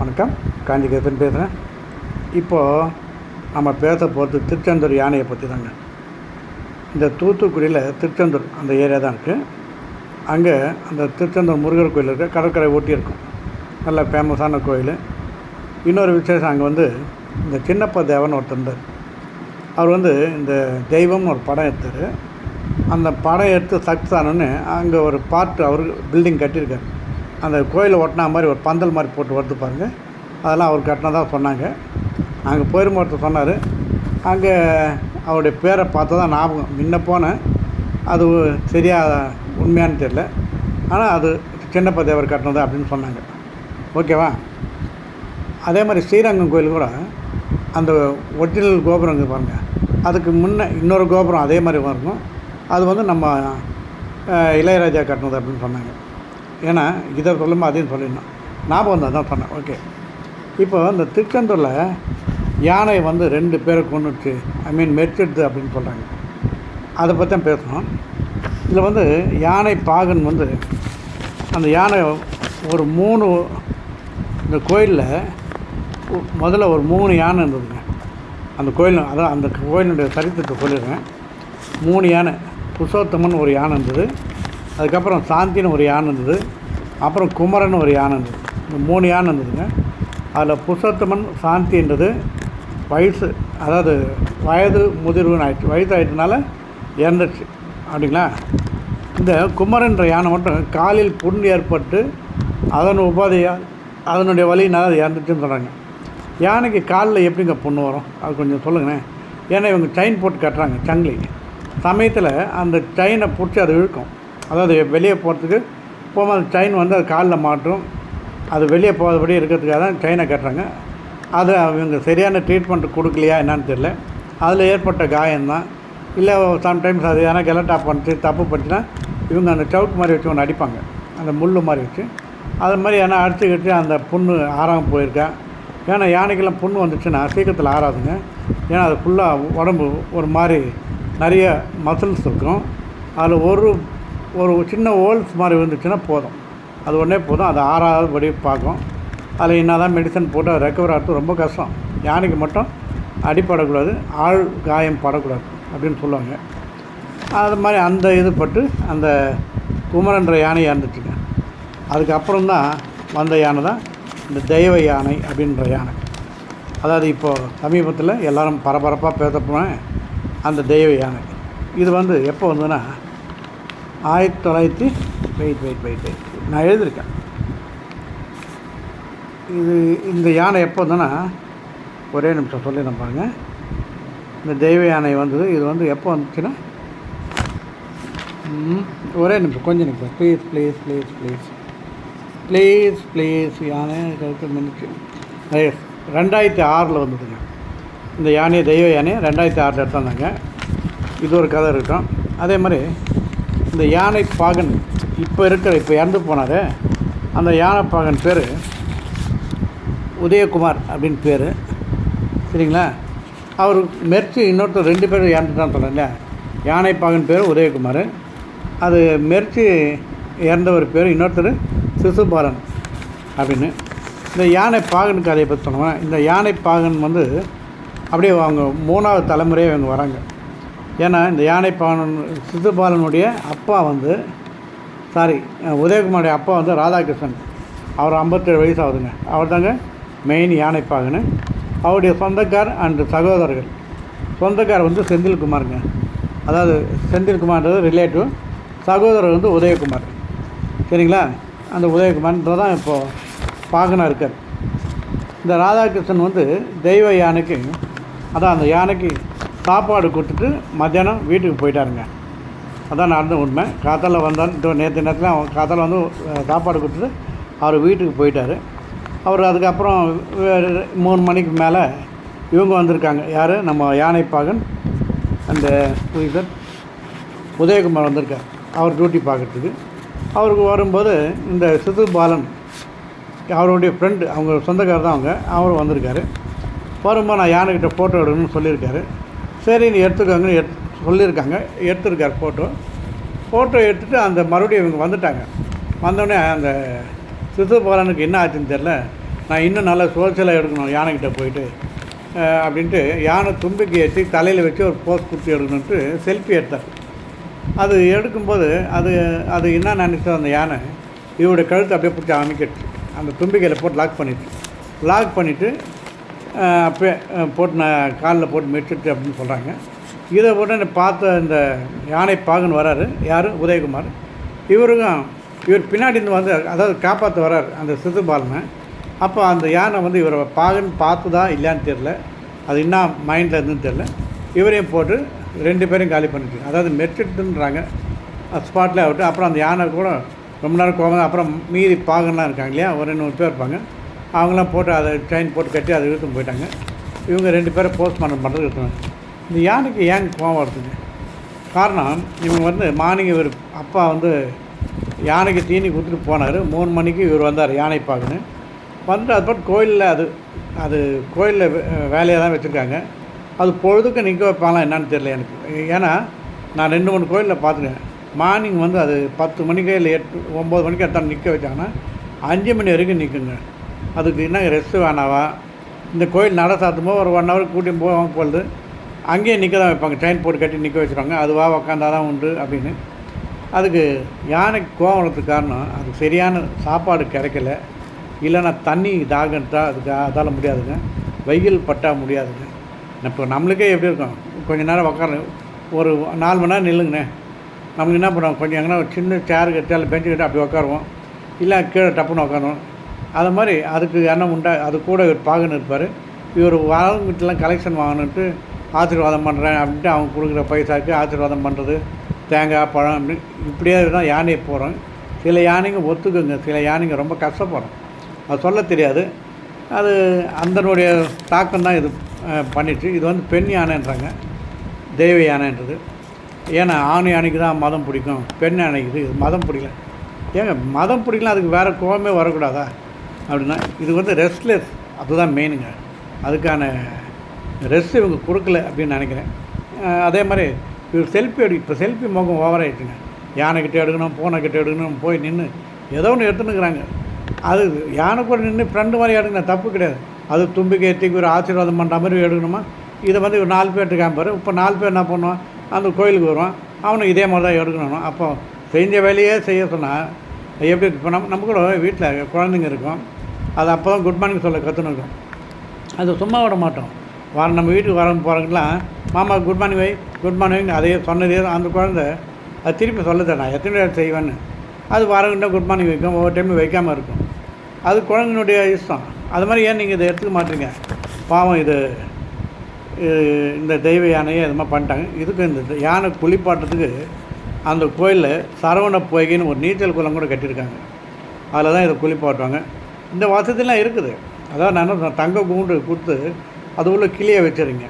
வணக்கம். காஞ்சிகேசன் பேசுகிறேன் இப்போது நம்ம பேச போகிறது திருச்செந்தூர் யானையை பற்றி தாங்க இந்த தூத்துக்குடியில் திருச்செந்தூர் அந்த ஏரியா தான் இருக்குது அங்கே அந்த திருச்செந்தூர் முருகர் கோயில் இருக்குது கடற்கரை ஓட்டி இருக்கும். நல்ல ஃபேமஸான கோயில். இன்னொரு விசேஷம் அங்கே வந்து இந்த சின்னப்ப தேவன் ஒருத்தர் இருந்தார். அவர் வந்து இந்த தெய்வம்னு ஒரு படம் எடுத்தார். அந்த படம் எடுத்து சக்ஸஸ் ஆனோன்னு அங்கே ஒரு பார்ட் அவர் பில்டிங் கட்டியிருக்காரு. அந்த கோயிலை ஒட்டினா மாதிரி ஒரு பந்தல் மாதிரி போட்டு வருது பாருங்கள் அதெல்லாம் அவர் கட்டினதாக சொன்னாங்க. நாங்கள் போயிருந்த ஒருத்தர் சொன்னார். அங்கே அவருடைய பேரை பார்த்தா தான் ஞாபகம். முன்ன போனேன். அது சரியாக உண்மையானு தெரில ஆனால் அது சின்னப்ப தேவர் கட்டினது அப்படின்னு சொன்னாங்க. ஓகேவா? அதே மாதிரி ஸ்ரீரங்கம் கோயில் கூட அந்த ஒரிஜினல் கோபுரம் பாருங்கள் அதுக்கு முன்னே இன்னொரு கோபுரம் அதே மாதிரி இருக்கும் அது வந்து நம்ம இளையராஜா கட்டினது அப்படின்னு சொன்னாங்க. ஏன்னா இதை சொல்லுமா அதையும் சொல்லிடணும். ஞாபகம் தான் தான் சொன்னேன். ஓகே இப்போ இந்த திருச்செந்தூரில் யானை வந்து ரெண்டு பேரை கொண்டுச்சு ஐ மீன் மெரிச்சிடுது அப்படின்னு சொல்கிறாங்க அதை பற்றி தான் பேசணும். இதில் வந்து யானை பாகன் வந்து அந்த யானை ஒரு மூணு இந்த கோயிலில் முதல்ல ஒரு மூணு யானை இருந்ததுங்க. அந்த கோயில் அதான் அந்த கோயிலுடைய சரித்திரத்தை சொல்லிடுறேன். மூணு யானை. புருஷோத்தமன் ஒரு யானை இருந்தது. அதுக்கப்புறம் சாந்தின்னு ஒரு யானை இருந்தது. அப்புறம் குமரன் ஒரு யானை இருந்தது. இந்த மூணு யானை இருந்ததுங்க. அதில் புருஷோத்தமன் சாந்தின்றது வயசு அதாவது வயது முதிர்வுன்னு ஆயிடுச்சு. வயசு ஆயிட்டனால இறந்துச்சு அப்படிங்களா? இந்த குமரன்ற யானை மட்டும் காலில் புண் ஏற்பட்டு அதன் உபாதையால் அதனுடைய வழியினால் அது இறந்துச்சுன்னு சொல்கிறாங்க யானைக்கு காலில் எப்படிங்க புண்ணு வரும்? அது கொஞ்சம் சொல்லுங்களேன். ஏன்னா இவங்க செயின் போட்டு கட்டுறாங்க சங்கிலி. சமயத்தில் அந்த செயினை பிடிச்சி அது இழுக்கும். அதாவது வெளியே போகிறதுக்கு போகும்போது ட்ரெயின் செயின் வந்து அது காலில் மாட்டும் அது வெளியே போகிறபடி இருக்கிறதுக்காக தான் செயினை கட்டுறாங்க. அது அவங்க சரியான ட்ரீட்மெண்ட் கொடுக்கலையா என்னான்னு தெரியல. அதில் ஏற்பட்ட காயம்தான். இல்லை சம்டைம்ஸ் அது ஏன்னா கெலட்டா பண்ணிச்சு தப்பு பண்ணிச்சுன்னா இவங்க அந்த சவுட் மாதிரி வச்சு ஒன்று அடிப்பாங்க. அந்த முள் மாதிரி வச்சு. அது மாதிரி ஏன்னா அடிச்சுக்கிட்டு அந்த புண்ணு ஆறாமல் போயிருக்கா. ஏன்னா யானைக்கெல்லாம் புண்ணு வந்துச்சுன்னா சீக்கிரத்தில் ஆறாதுங்க. ஏன்னா அது ஃபுல்லாக உடம்பு ஒரு மாதிரி நிறைய மசில்ஸ் இருக்கும். அதில் ஒரு ஒரு சின்ன ஹோல்ஸ் மாதிரி வந்துச்சுன்னா போதும். அது ஒன்றே போதும். அது ஆறாதபடி பார்க்கும். அதில் என்ன தான் மெடிசன் போட்டு அது ரெக்கவர் ஆகிறது ரொம்ப கஷ்டம். யானைக்கு மட்டும் அடிப்படக்கூடாது ஆள் காயம் படக்கூடாது அப்படின்னு சொல்லுவாங்க. அது மாதிரி அந்த இது பட்டு அந்த குமரன்ற யானை இறந்துச்சுங்க அதுக்கப்புறம் தான் வந்த யானை தான் இந்த தெய்வ யானை அப்படின்ற யானை. அதாவது இப்போது சமீபத்தில் எல்லோரும் பரபரப்பாக பேச போனேன் அந்த தெய்வ யானை. இது வந்து எப்போ வந்ததுன்னா ஆயிரத்தி தொள்ளாயிரத்தி வெயிட் வெயிட் வெயிட் வெயிட் நான் எழுதியிருக்கேன். இது இந்த யானை எப்போ வந்ததுன்னா ஒரே நிமிஷம் சொல்லிடுறேன் பாருங்கள் இந்த தெய்வ யானை வந்தது இது வந்து எப்போ வந்துச்சுன்னா ஒரே நிமிஷம் கொஞ்சம் நிமிஷம். Please please please please please please யானை கருத்து ரெண்டாயிரத்தி ஆறில் வந்ததுங்க. இந்த யானையை தெய்வ யானை ரெண்டாயிரத்தி ஆறில் எடுத்தாந்தாங்க. இது ஒரு கதை இருக்கும். அதே மாதிரி இந்த யானை பாகன் இப்போ இருக்கிற இப்போ இறந்து போனார். அந்த யானை பாகன் பேர் உதயகுமார் அப்படின்னு பேர். சரிங்களா? அவர் மெர்ச்சி இன்னொருத்தர் ரெண்டு பேரும் இறந்துட்டான்னு சொன்னேன்ல யானை பாகன் பேர் உதயகுமார். அது மெர்ச்சி இறந்தவர் பேர் இன்னொருத்தர் சிசுபாலன் அப்படின்னு. இந்த யானை பாகன் கதையை பற்றி சொன்னோம்னா இந்த யானை பாகன் வந்து அப்படியே அவங்க மூணாவது தலைமுறையே இவங்க வராங்க. ஏன்னா இந்த யானை சித்துபாலனுடைய அப்பா வந்து சாரி உதயகுமாருடைய அப்பா வந்து ராதாகிருஷ்ணன். அவர் ஐம்பத்தேழு வயசு ஆகுதுங்க அவர் தாங்க மெயின் யானைப்பாகனு. அவருடைய சொந்தக்கார் அண்டு சகோதரர்கள். சொந்தக்கார் வந்து செந்தில்குமாருங்க. அதாவது செந்தில்குமார்ன்றது ரிலேட்டிவ் சகோதரர் வந்து உதயகுமார். சரிங்களா? அந்த உதயகுமார்ன்றது தான் இப்போது பாகனாக இருக்கார். இந்த ராதாகிருஷ்ணன் வந்து தெய்வ யானைக்கு அதான் அந்த யானைக்கு சாப்பாடு கொடுத்துட்டு மத்தியானம் வீட்டுக்கு போயிட்டாருங்க. அதான் நடந்த உண்மை. காத்தால் வந்தான். இதோ நேற்று நேரத்தில் அவன் காத்தால் வந்து சாப்பாடு கொடுத்துட்டு அவர் வீட்டுக்கு போயிட்டார். அவர் அதுக்கப்புறம் மூணு மணிக்கு மேலே இவங்க வந்திருக்காங்க. யார்? நம்ம யானைப்பாகன் அந்த இது உதயகுமார் வந்திருக்கார். அவர் டியூட்டி பார்க்குறதுக்கு. அவருக்கு வரும்போது இந்த சிது பாலன் அவருடைய ஃப்ரெண்டு அவங்க சொந்தக்காரர் தான் அவங்க. அவரும் வந்திருக்காரு. வரும்போது நான் யானைக்கிட்ட ஃபோட்டோ எடுக்கணும்னு சொல்லியிருக்காரு. சரி நீ எடுத்துக்கோங்கன்னு எடுத்து சொல்லியிருக்காங்க. எடுத்துருக்கார் ஃபோட்டோ ஃபோட்டோ எடுத்துகிட்டு அந்த மறுபடியும் இவங்க வந்துட்டாங்க. வந்தோடனே அந்த சிசுபாலனுக்கு என்ன ஆச்சுன்னு தெரில நான் இன்னும் நல்லா சோசியலாக எடுக்கணும் யானைக்கிட்ட போயிட்டு அப்படின்ட்டு யானை தும்பிக்கை ஏற்றி தலையில் வச்சு ஒரு போஸ் கொடுத்து எடுக்கணுன்ட்டு செல்ஃபி எடுத்தார். அது எடுக்கும்போது அது அது என்ன நினச்சோ அந்த யானை இவருடைய கழுத்தை அப்படியே பிடிச்சி அமைக்கிடுச்சு. அந்த தும்பிக்கையில் போட்டு லாக் பண்ணிவிட்டு லாக் பண்ணிவிட்டு அப்போ போட்டு நான் காலில் போட்டு மெட்டுட்டு அப்படின்னு சொல்கிறாங்க. இதை உடனே பார்த்த இந்த யானை பாகன் வராரு. யார்? உதயகுமார். இவருக்கும் இவர் பின்னாடி இருந்து வந்து அதாவது காப்பாற்ற வரார் அந்த சிசுபாலனை அப்போ அந்த யானை வந்து இவரை பாகன் பார்த்துதா இல்லையான்னு தெரில அது என்ன மைண்டில் இருந்துன்னு தெரில இவரையும் போட்டு ரெண்டு பேரையும் காலி பண்ணிட்டு அதாவது மெட்டுட்டுன்றாங்க. ஸ்பாட்டில் ஆகட்டும். அப்புறம் அந்த யானை கூட ரொம்ப நேரம் கோவம் அப்புறம் மீதி பாகன்லாம் இருக்காங்க இல்லையா? ஒரு ரெண்டு பேர் இருப்பாங்க. அவங்களாம் போட்டு அதை ட்ரெயின் போட்டு கட்டி அதை இழுத்துன்னு போயிட்டாங்க. இவங்க ரெண்டு பேரும் போஸ்ட்மார்ட்டம் பண்ணுறது இருக்காங்க இந்த யானைக்கு ஏன் கோவம் வருதுங்க? காரணம் இவங்க வந்து மார்னிங் இவர் அப்பா வந்து யானைக்கு தீனி கொடுத்துட்டு போனார். மூணு மணிக்கு இவர் வந்தார் யானை பார்க்குன்னு வந்து அது பாட்டு கோயிலில் அது அது கோயிலில் வேலையாக தான் வச்சுருக்காங்க. அது பொழுதுக்கு நிற்க வைப்பாங்களா என்னன்னு தெரியல எனக்கு. ஏன்னா நான் ரெண்டு மூணு கோயிலில் பார்த்துருக்கேன் மார்னிங் வந்து அது பத்து மணிக்கு இல்லை எட்டு ஒம்பது மணிக்கு எடுத்தாலும் நிற்க வச்சாங்கன்னா அஞ்சு மணி வரைக்கும் நிற்குங்க அதுக்கு என்ன ரெஸ்ட்டு வேணாவா? இந்த கோயில் நட சாத்துமோ ஒரு ஒன் ஹவர் கூட்டியும் போவாங்க பொழுது அங்கேயே நிற்க தான் வைப்பாங்க. ட்ரெயின் போட்டு கட்டி நிற்க வச்சுருவாங்க. அதுவா உக்காந்தா தான் உண்டு அப்படின்னு. அதுக்கு யானைக்கு கோவம் வரதுக்கு காரணம் அது சரியான சாப்பாடு கிடைக்கல. இல்லைன்னா தண்ணி தாகன்ட்டா அதுக்கு அதால் முடியாதுங்க. வெயில் பட்டா முடியாதுங்க. இப்போ நம்மளுக்கே எப்படி இருக்கும்? கொஞ்ச நேரம் உக்கார ஒரு நாலு மணி நேரம் நில்லுங்கண்ணே. நம்மளுக்கு என்ன பண்ணுவோம்? கொஞ்சம் எங்கன்னா ஒரு சின்ன சேர் கட்டி கட்டால் பெஞ்சு கட்டி அப்படி உட்காருவோம் இல்லை கீழே டப்புன்னு உட்காருவோம் அது மாதிரி அதுக்கு எண்ணம் உண்டா அது கூட இவர் பாகன்னு இருப்பார். இவர் வரவங்கிட்டலாம் கலெக்ஷன் வாங்கணுன்ட்டு ஆசீர்வாதம் பண்ணுறேன் அப்படின்ட்டு அவங்க கொடுக்குற பைசாவுக்கு ஆசீர்வாதம் பண்ணுறது தேங்காய் பழம் அப்படி. இப்படியே தான் யானையை போகிறோம் சில யானைங்க ஒத்துக்குங்க சில யானைங்க ரொம்ப கஷ்டப்படும் அது சொல்ல தெரியாது. அது அந்தனுடைய தாக்கம் தான் இது அஹ், பண்ணிச்சு இது வந்து பெண் யானைன்றாங்க. தெய்வ யானைன்றது. ஏன்னா ஆண் யானைக்கு தான் மதம் பிடிக்கும் பெண் யானைக்கு இது மதம் பிடிக்கல. ஏங்க மதம் பிடிக்கல அதுக்கு வேறு கோபமே வரக்கூடாதா? அப்படின்னா இது வந்து ரெஸ்ட்லெஸ் அதுதான் மெயினுங்க அதுக்கான ரெஸ்ட் இவங்க கொடுக்கல அப்படின்னு நினைக்கிறேன். அதே மாதிரி இவர் செல்ஃபி எடு இப்போ செல்ஃபி முகம் ஓவர் யானைக்கிட்ட எடுக்கணும் பூனைக்கிட்ட எடுக்கணும் போய் நின்று ஏதோ ஒன்று எடுத்துன்னுக்குறாங்க. அது யானை கூட நின்று ஃப்ரெண்டு மாதிரி எடுக்கணும் தப்பு கிடையாது. அது தும்பிக்கை ஏற்றிக்கு ஒரு ஆசீர்வாதம் பண்ணுற மாதிரி எடுக்கணுமா? இதை வந்து ஒரு நாலு பேர்ட்டு காமிப்பார் இப்போ நாலு பேர் என்ன பண்ணுவான்? அந்த கோயிலுக்கு வருவான். அவனுக்கு இதே மாதிரி தான் எடுக்கணும் அப்போ செஞ்ச வேலையே செய்ய சொன்னால் எப்படி இப்போ நம்ம நம்ம கூட வீட்டில் குழந்தைங்க இருக்கும். அது அப்போ தான் குட் மார்னிங் சொல்ல கற்றுனுக்கும் இருக்கும் அது சும்மா விட மாட்டோம். வர நம்ம வீட்டுக்கு வர போகிறவங்களாம் மாமா good morning why good morning அதே சொன்னதே அந்த குழந்தை அது திருப்பி சொல்லுது நான் எத்தனை நேரம் செய்வேன்னு. அது வரவங்கிட்ட குட் மார்னிங் வைக்கும் ஒவ்வொரு டைமும் வைக்காமல் இருக்கும். அது குழந்தைனுடைய இஷ்டம். அது மாதிரி ஏன் நீங்கள் இதை எடுத்துக்க மாட்டீங்க? பாவம் இது இது இந்த தெய்வ யானையை இது மாதிரி பண்ணிட்டாங்க. இதுக்கு இந்த யானை குளிப்பாட்டுறதுக்கு அந்த கோயிலில் சரவண பொய்கைன்னு ஒரு நீச்சல் குளம் கூட கட்டியிருக்காங்க. அதில் தான் இதை குளிப்பாட்டுவாங்க. இந்த வசதிலாம் இருக்குது. அதான் நான் என்ன தங்க கூண்டு கொடுத்து அது உள்ள கிளியை வச்சுருங்க.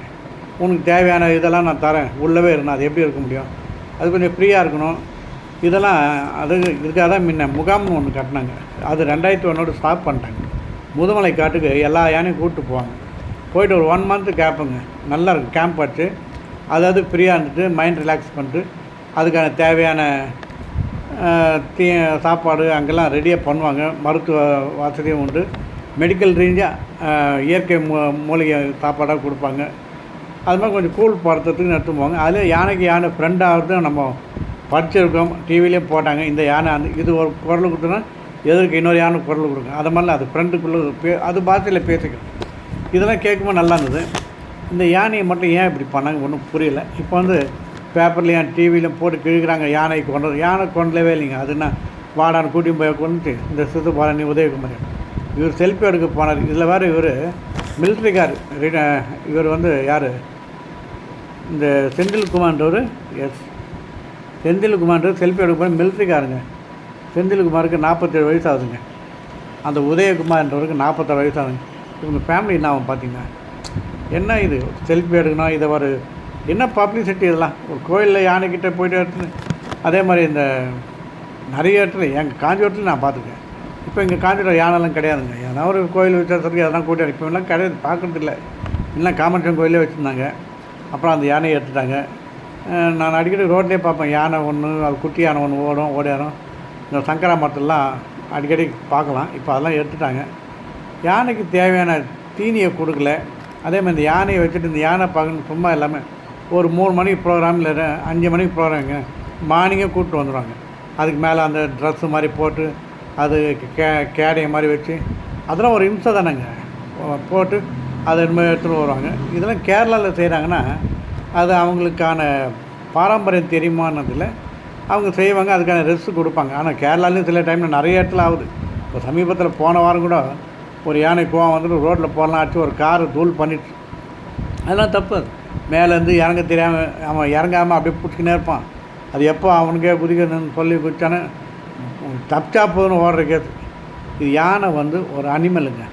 உனக்கு தேவையான இதெல்லாம் நான் தரேன். உள்ளவே இருந்தால் அது எப்படி இருக்க முடியும்? அது கொஞ்சம் ஃப்ரீயாக இருக்கணும். இதெல்லாம் அது இதுக்காக தான் முன்ன முகாம்னு ஒன்று கட்டினாங்க. அது ரெண்டாயிரத்தி ஒன்றோடு ஸ்டாப் பண்ணிட்டாங்க. முதுமலை காட்டுக்கு எல்லா யானையும் கூப்பிட்டு போவாங்க. போயிட்டு ஒரு ஒன் மந்த்து கேப்புங்க நல்லா இருக்கும். கேம்ப் வச்சு அதாவது ஃப்ரீயாக இருந்துட்டு மைண்ட் ரிலாக்ஸ் பண்ணிட்டு அதுக்கான தேவையான தீ சாப்பாடு அங்கெல்லாம் ரெடியாக பண்ணுவாங்க. மருத்துவ வசதியும் உண்டு. மெடிக்கல் ரீஞ்சாக இயற்கை மூ மூலிகை சாப்பாடாக கொடுப்பாங்க. அது மாதிரி கொஞ்சம் கூழ் படுத்துறதுக்கு எடுத்து போவாங்க அதில் யானைக்கு யானை ஃப்ரெண்டாகிறது நம்ம படிச்சிருக்கோம். டிவிலையும் போட்டாங்க. இந்த யானை அந்த இது ஒரு குரல் கொடுத்தோன்னா எதற்கு இன்னொரு யானை குரல் கொடுங்க அது மாதிரிலாம் அது ஃப்ரெண்டுக்குள்ளே பே அது பாஷையில் பேசிக்கணும் இதெல்லாம் கேட்கும்போது நல்லா இருந்தது. இந்த யானையை மட்டும் ஏன் இப்படி பண்ணாங்க ஒன்றும் புரியல. இப்போ வந்து பேப்பர்லேயும் டிவிலையும் போட்டு கிழக்கிறாங்க. யானை கொண்டு யானை கொண்டலவே இல்லைங்க. அது என்ன? வாடான்னு கூட்டியும் போய் கொண்டு இந்த சித்து பாலனி உதயகுமார். இவர் செல்ஃபி எடுக்க போனார். இதில் வேறு இவர் மிலிட்ரிக்கார் இவர் வந்து யார்? இந்த செந்தில்குமார்ன்றவர் எஸ் செந்தில்குமார்ன்றவர் செல்ஃபி எடுக்க போனால் மிலிட்ரிக்காருங்க செந்தில்குமாருக்கு நாற்பத்தேழு வயசு ஆகுதுங்க அந்த உதயகுமார்ன்றவருக்கு நாற்பத்தாறு வயசு ஆகுதுங்க இவங்க ஃபேமிலி என்ன ஆகும் பார்த்தீங்கன்னா என்ன இது? செல்ஃபி எடுக்கணும். இதை ஒரு என்ன பப்ளிசிட்டி இதெல்லாம்? ஒரு கோயிலில் யானைக்கிட்ட போயிட்டு எடுத்து அதே மாதிரி இந்த நிறைய இடத்துல எங்கள் காஞ்சிபுரத்தில் நான் பார்த்துருக்கேன். இப்போ இங்கே காஞ்சிபுரம் யானைலாம் கிடையாதுங்க. ஏன்னா ஒரு கோயில் விசேஷத்துக்கு அதெல்லாம் கூட்டி இப்போ எல்லாம் கிடையாது பார்க்குறதில்ல. இல்லை எல்லாம் காமாட்சியம் கோயிலே வச்சுருந்தாங்க. அப்புறம் அந்த யானையை எடுத்துட்டாங்க. நான் அடிக்கடி ரோட்லேயே பார்ப்பேன். யானை ஒன்று அது குட்டி யானை ஒன்று ஓடும் ஓடியாரும். இந்த சங்கரா மரத்துலாம் அடிக்கடி பார்க்கலாம். இப்போ அதெல்லாம் எடுத்துட்டாங்க. யானைக்கு தேவையான தீனியை கொடுக்கல. அதே மாதிரி இந்த யானையை வச்சுட்டு இந்த யானை பார்க்கணும் சும்மா எல்லாமே ஒரு மூணு மணிக்கு ப்ரோக்ராம் இல்லை அஞ்சு மணிக்கு ப்ரோக்ராம்ங்க மார்னிங்கே கூப்பிட்டு வந்துடுவாங்க அதுக்கு மேலே அந்த ட்ரெஸ்ஸு மாதிரி போட்டு அது கே கேடைய மாதிரி வச்சு அதெல்லாம் ஒரு இம்சை தானேங்க. போட்டு அதை இனிமேல் எடுத்துகிட்டு வருவாங்க. இதெல்லாம் கேரளாவில் செய்கிறாங்கன்னா அது அவங்களுக்கான பாரம்பரியம் தெரியுமானதில் அவங்க செய்வாங்க அதுக்கான ரெஸ்ட் கொடுப்பாங்க. ஆனால் கேரளாலேயும் சில டைமில் நிறைய இடத்துல ஆகுது. இப்போ சமீபத்தில் போன வாரம் கூட ஒரு யானை கோவம் வந்துட்டு ரோட்டில் போகலாம் ஆச்சு ஒரு காரை தூள் பண்ணிடுச்சு. அதெல்லாம் தப்பு அது. மேலேருந்து இறங்க தெரியாமல் அவன் இறங்காமல் அப்படியே பிடிச்சிக்கினே இருப்பான். அது எப்போ அவனுக்கே குதிக்கணும்னு சொல்லி குதித்தானே தப்பிச்சா போதுன்னு ஓடுற கேஸ். இது யானை வந்து ஒரு அனிமலுங்க.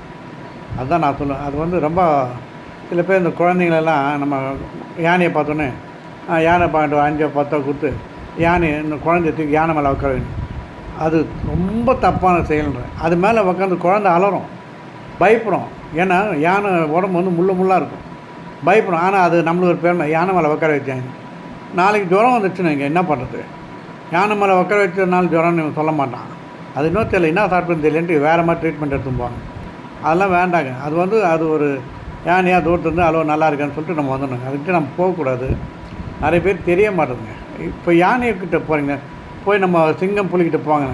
அதுதான் நான் சொல்லுவேன். அது வந்து ரொம்ப சில பேர் இந்த குழந்தைங்களெல்லாம் நம்ம யானையை பார்த்தோன்னே யானை பாட்டு அஞ்சோ பத்தோ கொடுத்து யானை இந்த குழந்தைய தூக்கி யானை மேலே உட்கார வேணும் அது ரொம்ப தப்பான செயல்ன்றேன் அது மேலே உட்காந்து குழந்தை அலறும். பயப்படும் ஏன்னா யானை உடம்பு வந்து முள்ளு முள்ளாக இருக்கும். பயப்படும். ஆனால் அது நம்மளுக்கு ஒரு பெருமை. யானை மேலே உட்கார வச்சாங்க நாளைக்கு ஜுரம் வந்துச்சுன்னு இங்கே என்ன பண்ணுறது யானை மேலே உட்கார வச்சதுனால ஜுரம்னு இவன் சொல்ல மாட்டான். அது இன்னும் தெரியல என்ன சாப்பிட்டுன்னு தெரியலன்ட்டு வேறு மாதிரி ட்ரீட்மெண்ட் எடுத்துன்னு போவாங்க. அதெல்லாம் வேண்டாங்க. அது வந்து அது ஒரு யானையாக தூரத்துலேருந்து அளவு நல்லா இருக்கான்னு சொல்லிட்டு நம்ம வந்துடணுங்க. அதுக்கிட்ட நம்ம போகக்கூடாது. நிறைய பேர் தெரிய மாட்டேதுங்க. இப்போ யானைக்கிட்ட போகிறீங்க போய் நம்ம சிங்கம் புலிக்கிட்ட போங்க.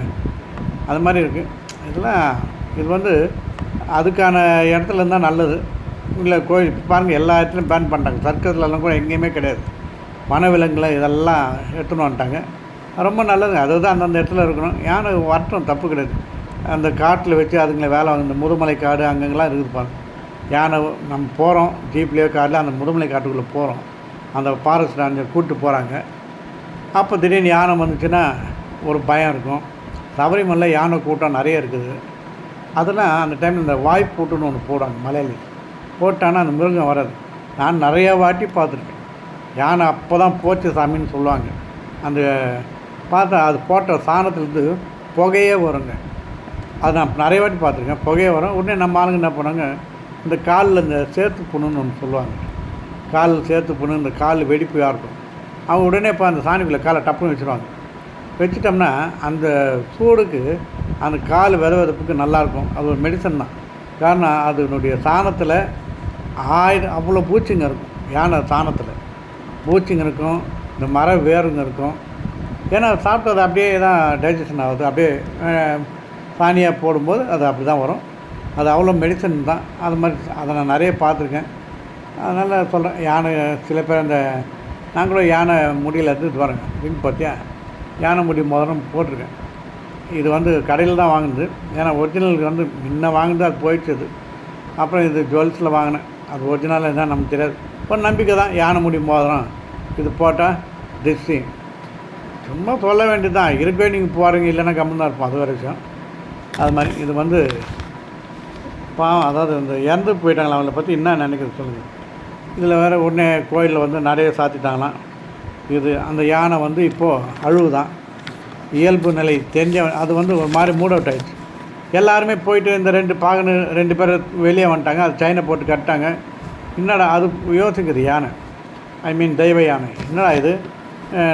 அது மாதிரி இருக்குது இதெல்லாம் இது வந்து அதுக்கான இடத்துல இருந்தால் நல்லது. இல்லை கோயில் பாருங்கள் எல்லா இடத்துலையும் பேன் பண்ணிட்டாங்க. சர்க்கஸ்லலாம் கூட எங்கேயுமே கிடையாது. வனவிலங்குல இதெல்லாம் எடுத்துன்னு வந்துட்டாங்க. ரொம்ப நல்லதுங்க. அதுதான் அந்தந்த இடத்துல இருக்கணும். யானை வரட்டும் தப்பு கிடையாது. அந்த காட்டில் வச்சு அதுங்களை வேலை வாங்க இந்த முதுமலை காடு அங்கங்கெல்லாம் இருக்குது பாருங்க. யானை நம்ம போகிறோம் ஜீப்லேயோ காரில் அந்த முதுமலை காட்டுக்குள்ளே போகிறோம் அந்த ஃபாரஸ்ட் அங்கே கூப்பிட்டு போகிறாங்க அப்போ திடீர்னு யானை வந்துச்சுன்னா ஒரு பயம் இருக்கும். சபரிமலை யானை கூட்டம் நிறைய இருக்குது. அதெல்லாம் அந்த டைமில் இந்த வாய்ப்பூட்டுன்னு ஒன்று போடுவாங்க மலையில். போட்டானா அந்த மிருகம் வராது. நான் நிறைய வாட்டி பார்த்துருக்கேன். யானை அப்போ தான் போச்சு சாமின்னு சொல்லுவாங்க. அந்த பார்த்தா அது போட்ட சாணத்துலேருந்து புகையே வருங்க. அது நான் நிறைய வாட்டி பார்த்துருக்கேன். புகையே வரும். உடனே நம்ம ஆளுங்க என்ன பண்ணாங்க இந்த காலில் இந்த சேர்த்து புண்ணுன்னு ஒன்று சொல்லுவாங்க. காலில் சேர்த்து புண்ணு இந்த கால் வெடிப்பாக இருக்கும் அவங்க உடனே இப்போ அந்த சாணிக்குள்ளே காலை டப்புன்னு வச்சுருவாங்க. வச்சிட்டோம்னா அந்த சூடுக்கு அந்த கால் வித விதப்புக்கு நல்லாயிருக்கும் அது ஒரு மெடிசன் தான். காரணம் அதனுடைய சாணத்தில் ஆயிரம் அவ்வளோ பூச்சிங்க இருக்கும். யானை சாணத்தில் பூச்சிங்க இருக்கும் இந்த மர வேருங்க இருக்கும். ஏன்னா சாப்பிட்டது அப்படியே தான் டைஜஷன் ஆகுது. அப்படியே சாணியாக போடும்போது அது அப்படி தான் வரும். அது அவ்வளோ மெடிசன் தான். அது மாதிரி அதை நான் நிறைய பார்த்துருக்கேன். அதனால் சொல்கிறேன் யானை சில பேர் அந்த நான் கூட யானை முடியில் இது வரேங்க. ரிங் பார்த்தியா? யானை முடி முதல்ல போட்டிருக்கேன். இது வந்து கடையில் தான் வாங்கினது. ஏன்னா ஒரிஜினலுக்கு வந்து முன்ன வாங்கினது அது போயிடுச்சு அது அப்புறம் இது ஜுவல்ஸில் வாங்கினேன். அது ஒரிஜினலாக என்ன நமக்கு தெரியாது. இப்போ நம்பிக்கை தான். யானை முடி மோதிரம். இது போட்டால் திருஷ்டி. சும்மா சொல்ல வேண்டியதுதான். இருக்கவே நீங்கள் போகிறீங்க இல்லைன்னா கம்மன் தான் இருப்போம். அது வரைக்கும் விஷயம். அது மாதிரி இது வந்து பாவம். அதாவது இந்த இறந்து போயிட்டாங்களா அவங்கள பற்றி என்ன நினைக்கிறது சொல்லுங்கள் இதில் வேறு உடனே கோயிலில் வந்து நிறைய சாத்திட்டாங்களாம். இது அந்த யானை வந்து இப்போது அழுவுதான். இயல்பு நிலை தெரிஞ்ச அது வந்து ஒரு மாதிரி மூட் அவுட் ஆயிடுச்சு. எல்லாருமே போயிட்டு இந்த ரெண்டு பாகனு ரெண்டு பேர் வெளியே வந்துட்டாங்க. அது செயினை போட்டு கட்டாங்க என்னடா அது யோசிக்குது யானை? ஐ மீன் தெய்வ யானை. என்னடா இது?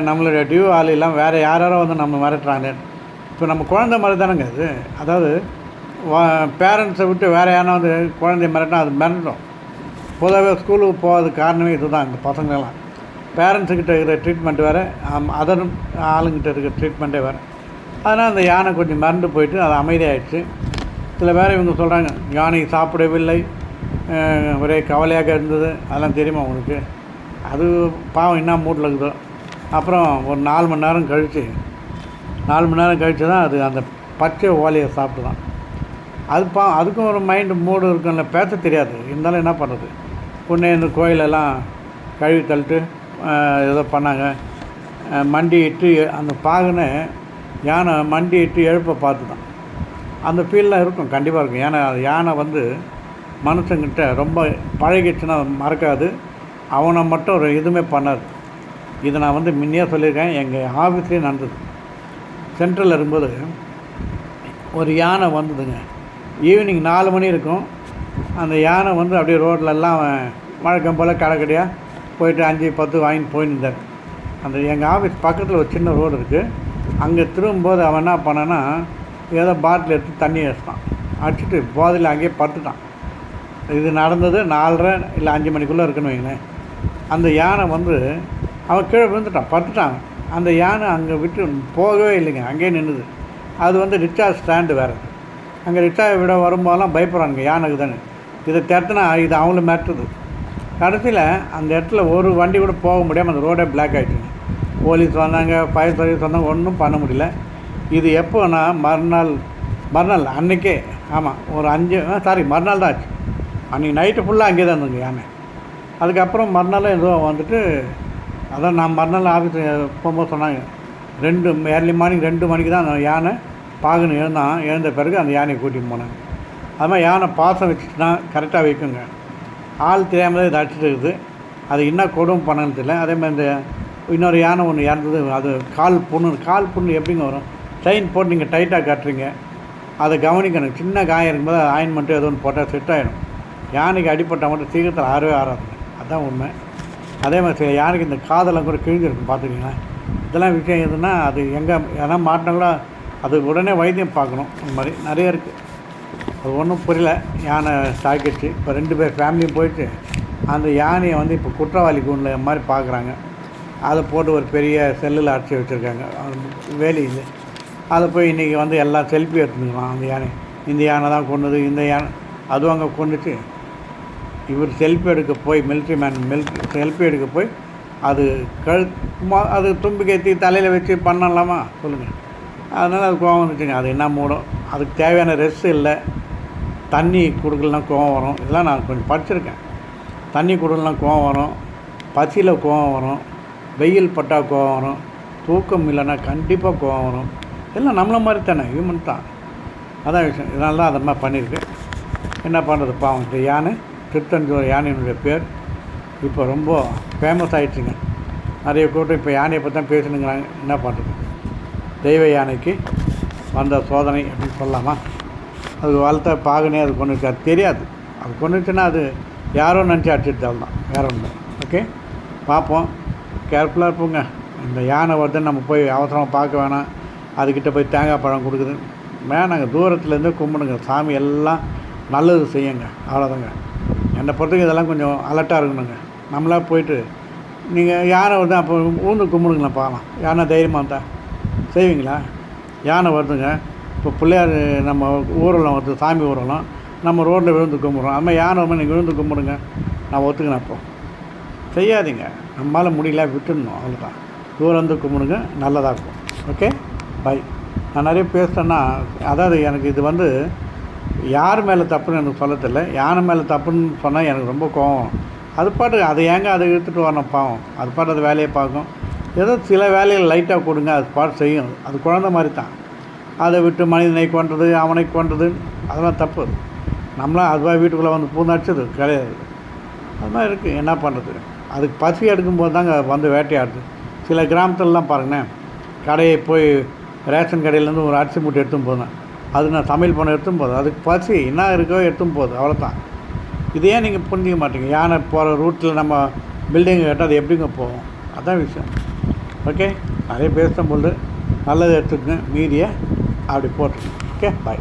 நம்மளுடைய டியூ ஆள் எல்லாம் வேறு யாரோ வந்து நம்ம மிரட்டுறாங்க இப்போ நம்ம குழந்தை மாதிரி தானேங்க இது. அதாவது பேரண்ட்ஸை விட்டு வேறு யானை வந்து குழந்தைய மிரட்டினா அது மிரட்டும் பொதுவாகவே ஸ்கூலுக்கு போகிறதுக்கு காரணமே இதுதான் இந்த பசங்களெல்லாம். பேரண்ட்ஸுக்கிட்ட இருக்கிற ட்ரீட்மெண்ட் வேறு அதர் ஆளுங்கிட்ட இருக்கிற ட்ரீட்மெண்ட்டே வேறு. அதனால் அந்த யானை கொஞ்சம் மறந்து போயிட்டு அது அமைதியாயிடுச்சு. சில பேர் இவங்க சொல்கிறாங்க யானை சாப்பிடவில்லை. ஒரே கவலையாக இருந்தது. அதெல்லாம் தெரியுமா உங்களுக்கு? அது பாவம் என்ன மூட்டில் இருக்குதோ. அப்புறம் ஒரு நாலு மணி நேரம் கழித்து நாலு மணி நேரம் கழித்து தான் அது அந்த பச்சை ஓலையை சாப்பிட்டு தான் அது பா அதுக்கும் ஒரு மைண்டு மூடு இருக்கும்ல பேச தெரியாது. இருந்தாலும் என்ன பண்ணுறது பொண்ணே இந்த கோயிலெல்லாம் கழுவி தள்ளிட்டு ஏதோ பண்ணாங்க. மண்டி இட்டு அந்த பாகனை யானை மண்டி இட்டு எழுப்ப பார்த்து தான் அந்த ஃபீல்லாம் இருக்கும் கண்டிப்பாக இருக்கும். ஏன்னா அது யானை வந்து மனுஷங்கிட்ட ரொம்ப பழகிடுச்சுன்னா மறக்காது. அவனை மட்டும் ஒரு எதுவுமே பண்ணாது. இதை நான் வந்து முன்னே சொல்லியிருக்கேன். எங்கள் ஆஃபீஸ்லேயே நடந்தது. சென்ட்ரலில் இருக்கும்போது ஒரு யானை வந்ததுங்க. ஈவினிங் நாலு மணி இருக்கும். அந்த யானை வந்து அப்படியே ரோட்லெல்லாம் வழக்கம் போல் கடைக்கடையாக போயிட்டு அஞ்சு பத்து வாங்கிட்டு போயின்னு இருந்தார். அந்த எங்கள் ஆஃபீஸ் பக்கத்தில் ஒரு சின்ன ரோடு இருக்குது அங்கே திரும்பும்போது அவன் என்ன பண்ணான்னா ஏதோ பாட்டில் எடுத்து தண்ணி வச்சிட்டான். அடிச்சுட்டு போதையில் அங்கேயே படுத்துட்டான். இது நடந்தது நாலரை இல்லை அஞ்சு மணிக்குள்ளே இருக்குன்னு வைங்களேன். அந்த யானை வந்து அவன் கீழே விழுந்துட்டான் படுத்துட்டான். அந்த யானை அங்கே விட்டு போகவே இல்லைங்க அங்கேயே நின்றுது அது வந்து ரிச்சார்ஜ் ஸ்டாண்டு வேறு. அங்கே ரிக்ஷா விட வரும்போதெல்லாம் பயப்படுறானுங்க யானைக்கு தானே. இதை திறத்துனா இது அவங்களும் மேட்டுது கடைசியில் அந்த இடத்துல ஒரு வண்டி கூட போக முடியாமல் அந்த ரோடே பிளாக் ஆகிடுச்சுங்க போலீஸ் வந்தாங்க ஃபயர் சர்வீஸ் வந்தாங்க ஒன்றும் பண்ண முடியல. இது எப்போனா மறுநாள் மறுநாள் அன்றைக்கே ஆமாம் ஒரு அஞ்சு சாரி மறுநாள் தான் ஆச்சு. அன்றைக்கி நைட்டு ஃபுல்லாக அங்கேயே தான் இருந்ததுங்க யானை. அதுக்கப்புறம் மறுநாள் ஏதோ வந்துட்டு அதான் நான் மறுநாள் ஆஃபீஸ் போகும்போது சொன்னாங்க ரெண்டு ஏர்லி மார்னிங் ரெண்டு மணிக்கு தான் அந்த யானை பாகன் எழுந்தான். எழுந்த பிறகு அந்த யானையை கூட்டிகிட்டு போனாங்க. அது மாதிரி யானை பாசம் வச்சுட்டுனா கரெக்டாக வைக்குங்க. ஆள் தெரியாமலே இது அடிச்சுட்டு இருக்குது. அது என்ன கொடுமை பண்ணணும் தெரியல. அதே மாதிரி இந்த இன்னொரு யானை ஒன்று இறந்தது. அது கால் புண்ணு கால் புண்ணு எப்படிங்க வரும்? செயின் போட்டு நீங்கள் டைட்டாக கட்டுறீங்க. அதை கவனிக்கணும். சின்ன காயம் இருக்கும்போது ஆயின்மெண்ட்டு ஏதோ ஒன்று போட்டால் செட் ஆகிடும் யானைக்கு அடிப்பட்டால் மட்டும் சீக்கிரத்தில் ஆறவே ஆறாதுங்க அதுதான் உண்மை. அதே மாதிரி சில யானைக்கு இந்த காதெல்லாம் கூட கிழிஞ்சிருக்கும் பார்த்துக்கிங்களேன் இதெல்லாம் விஷயம் எதுனா அது எங்கே எதனா மாட்டினாங்களோ அது உடனே வைத்தியம் பார்க்கணும். இந்த மாதிரி நிறைய இருக்குது அது ஒன்றும் புரியல. யானை தாக்கிடுச்சு இப்போ ரெண்டு பேர் ஃபேமிலியும் போயிட்டு அந்த யானையை வந்து இப்போ குற்றவாளி கூண்டில் மாதிரி பார்க்குறாங்க. அதை போட்டு ஒரு பெரிய செல்லில் அடிச்சு வச்சுருக்காங்க. வேலியில் அதை போய் இன்றைக்கி வந்து எல்லாம் செல்ஃபி எடுத்துக்கலாம் அந்த யானை. இந்த யானை தான் கொண்டது இந்த யானை. அதுவும் அங்கே கொண்டுச்சு இவர் செல்ஃபி எடுக்க போய் மிலிட்ரி மேன் மிலிட்ரி செல்ஃபி எடுக்க போய் அது கழு அது தும்பி தலையில் வச்சு பண்ணலாமா? சொல்லுங்கள் அதனால் அது கோவம் வந்துச்சுங்க. அது என்ன மூடும்? அதுக்கு தேவையான ரெஸ்ட் இல்லை. தண்ணி கொடுக்கலாம் கோவம் வரும். இதெல்லாம் நான் கொஞ்சம் படிச்சிருக்கேன். தண்ணி கொடுக்கலாம் கோவம் வரும். பசியில் கோவம் வரும். வெயில் பட்டால் கோவம் வரும் தூக்கம் இல்லைன்னா கண்டிப்பாக கோவம் வரும். எல்லாம் நம்மளை மாதிரி தானே ஹியூமன் தான். அதான் விஷயம். இதனால தான் அதை மாதிரி பண்ணியிருக்கு என்ன பண்ணுறது பாவம். இந்த யானை திருத்தஞ்சூர் யானையினுடைய பேர். இப்போ ரொம்ப ஃபேமஸ் ஆகிடுச்சுங்க நிறைய கூட்டம் இப்போ யானையை பற்றி தான் பேசணுங்கிறாங்க. என்ன பண்ணுறது தெய்வ யானைக்கு வந்த சோதனை அப்படின்னு சொல்லலாமா? அது வளர்த்த பாகனே அது கொண்டு அது தெரியாது. அது கொண்டுச்சுன்னா அது யாரோ நினச்சி அடிச்சிட்டு தான் வேற ஒன்று ஓகே? பார்ப்போம். கேர்ஃபுல்லாக இருப்போங்க. இந்த யானை வருதுன்னு நம்ம போய் அவசரமாக பார்க்க வேணாம். அதுக்கிட்ட போய் தேங்காய் பழம் கொடுக்குது. வேணாங்க தூரத்துலேருந்தே கும்பிடுங்க. சாமி எல்லாம் நல்லது செய்யுங்க. அவ்வளோதாங்க என்னை பொறுத்தவரைக்கும் இதெல்லாம் கொஞ்சம் அலர்ட்டாக இருக்கணுங்க. நம்மளா போயிட்டு நீங்கள் யானை வருது அப்போ ஊந்து கும்பிடுங்களேன் பார்க்கலாம். யானை தைரியமாக இருந்தா. செய்வீங்களா? யானை வருதுங்க. இப்போ பிள்ளையார் நம்ம ஊரெல்லாம் வருது சாமி ஊரெல்லாம். நம்ம ரோட்டில் விழுந்து கும்பிட்றோம். அது மாதிரி யானை நீங்கள் விழுந்து கும்பிடுங்க. நான் ஒத்துக்கினேன் அப்போ. செய்யாதீங்க. நம்மளால் முடியல விட்டுடணும் அவ்வளோதான் தூரம் வந்து கும்பிடுங்க நல்லதாக இருக்கும். ஓகே பை நான் நிறைய பேசுகிறேன்னா அதாவது எனக்கு இது வந்து யார் மேலே தப்புன்னு எனக்கு சொல்ல தெரியல யானை மேலே தப்புன்னு சொன்னால் எனக்கு ரொம்ப கோவம். அது பாட்டு அதை ஏங்க அதை இழுத்துட்டு வரணும் பாவம். அது பாட்டு அது வேலையை பார்க்கும். ஏதோ சில வேலைகள் லைட்டாக கொடுங்க அது பாட்டு செய்யும். அது குழந்த மாதிரி தான். அதை விட்டு மனிதனை கொன்றது அவனை கொன்றது அதெல்லாம் தப்பு. நம்மளாம் அதுவாக வீட்டுக்குள்ளே வந்து பூந்தாச்சது கிடையாது. அது மாதிரி இருக்குது என்ன பண்ணுறது அதுக்கு பசி எடுக்கும்போது தாங்க வந்து வேட்டையாடுது. சில கிராமத்துலலாம் பாருங்களேன் கடையை போய் ரேஷன் கடையிலேருந்து ஒரு அரிசி மூட்டை எடுத்துன்னு போனேன் அது நான் சமையல் பண்ண எடுத்துன்னு போதும் அதுக்கு பசி என்ன இருக்கோ எடுத்துன்னு போகுது அவ்வளோதான் இதையே நீங்கள் புரிஞ்சிக்க மாட்டீங்க? யானை போகிற ரூட்டில் நம்ம பில்டிங் கேட்டால் அது எப்படிங்க போகும்? அதான் விஷயம். ஓகே? நிறைய பேசும்போது நல்லதை எடுத்துக்கங்க. மீதியை அப்படி போட்டுருங்க ஓகே? பாய்